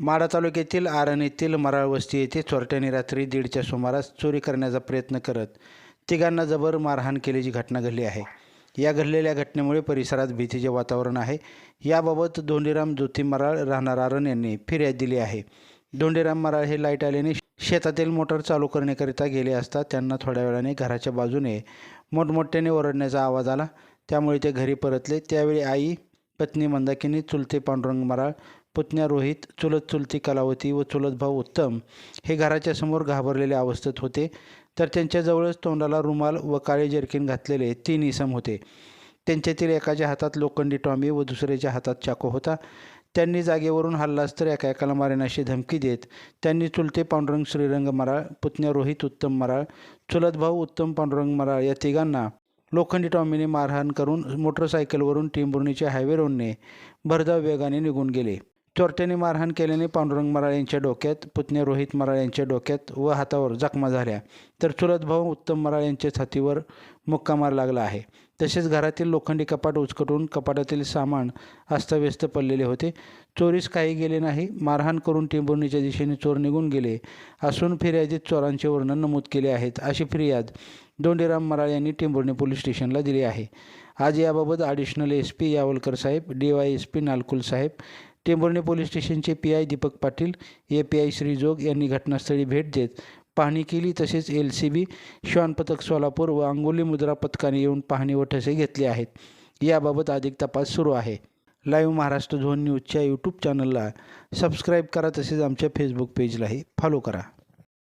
माढा तालुक्यातील आरण येथील मराळ वस्ती येथे चोरट्याने रात्री दीडच्या सुमारास चोरी करण्याचा प्रयत्न करत तिघांना जबर मारहाण केल्याची घटना घडली आहे. या घडलेल्या घटनेमुळे परिसरात भीतीचे वातावरण आहे. याबाबत धोंडीराम ज्योती मराळ राहणार आरण यांनी फिर्याद दिली आहे. धोंडीराम मराळ हे लाइट आल्याने शेतातील मोटर चालू करण्याकरिता गेले असता त्यांना थोड्या वेळाने घराच्या बाजूने मोठमोठ्याने ओरडण्याचा आवाज आला. त्यामुळे ते घरी परतले. त्यावेळी आई पत्नी मंदाकिनी चुलते पांडुरंग मराळ पुतण्या रोहित चुलत चुलती कलावती व चुलत भाऊ उत्तम हे घराच्या समोर घाबरलेल्या अवस्थेत होते. तर त्यांच्याजवळच तोंडाला रुमाल व काळे जर्किन घातलेले तीन इसम होते. त्यांच्यातील एकाच्या हातात लोखंडी टॉमी व दुसऱ्याच्या हातात चाकू होता. त्यांनी जागेवरून हल्लास तर एका एकाला मारण्याशी धमकी देत त्यांनी चुलते पांडुरंग श्रीरंग मराळ पुतण्या रोहित उत्तम मराळ चुलत भाऊ उत्तम पांडुरंग मराळ या तिघांना लोखंडी टॉमीने मारहाण करून मोटरसायकलवरून टिंबुर्णीच्या हायवे रोडने भरधाव वेगाने निघून गेले. चोरट्याने मारहाण केल्याने पांडुरंग मराळ यांच्या डोक्यात पुतण्या रोहित मराळ यांच्या डोक्यात व हातावर जखमा झाल्या. तर चुलत भाऊ उत्तम मराळ यांच्या छातीवर मुक्का मार लागला आहे. तसेच घरातील लोखंडी कपाट उचकटून कपाटातील सामान अस्तव्यस्त पडलेले होते. चोरीस काही गेले नाही. मारहाण करून टिंबुर्णीच्या दिशेने चोर निघून गेले असून फिर्यादीत चोरांचे वर्णन नमूद केले आहेत. अशी फिर्याद दोंडीराम मराळ यांनी टिंबुर्णी पोलीस स्टेशनला दिली आहे. आज याबाबत ॲडिशनल एस पी यावलकर साहेब D Y S P Nalkul साहेब टेंभुर्णी पोलीस स्टेशनचे P I Deepak Patil A P I Shrijog यांनी घटनास्थळी भेट देत पाहणी केली. तसेच एल सी बी श्वान पथक सोलापूर व अंगोली मुद्रा पथकाने येऊन पाहणी व ठसे घेतले आहेत. याबाबत अधिक तपास सुरू आहे. लाईव्ह महाराष्ट्र झोन न्यूजच्या यूट्यूब चॅनलला सबस्क्राईब करा. तसेच आमच्या फेसबुक पेजलाही फॉलो करा.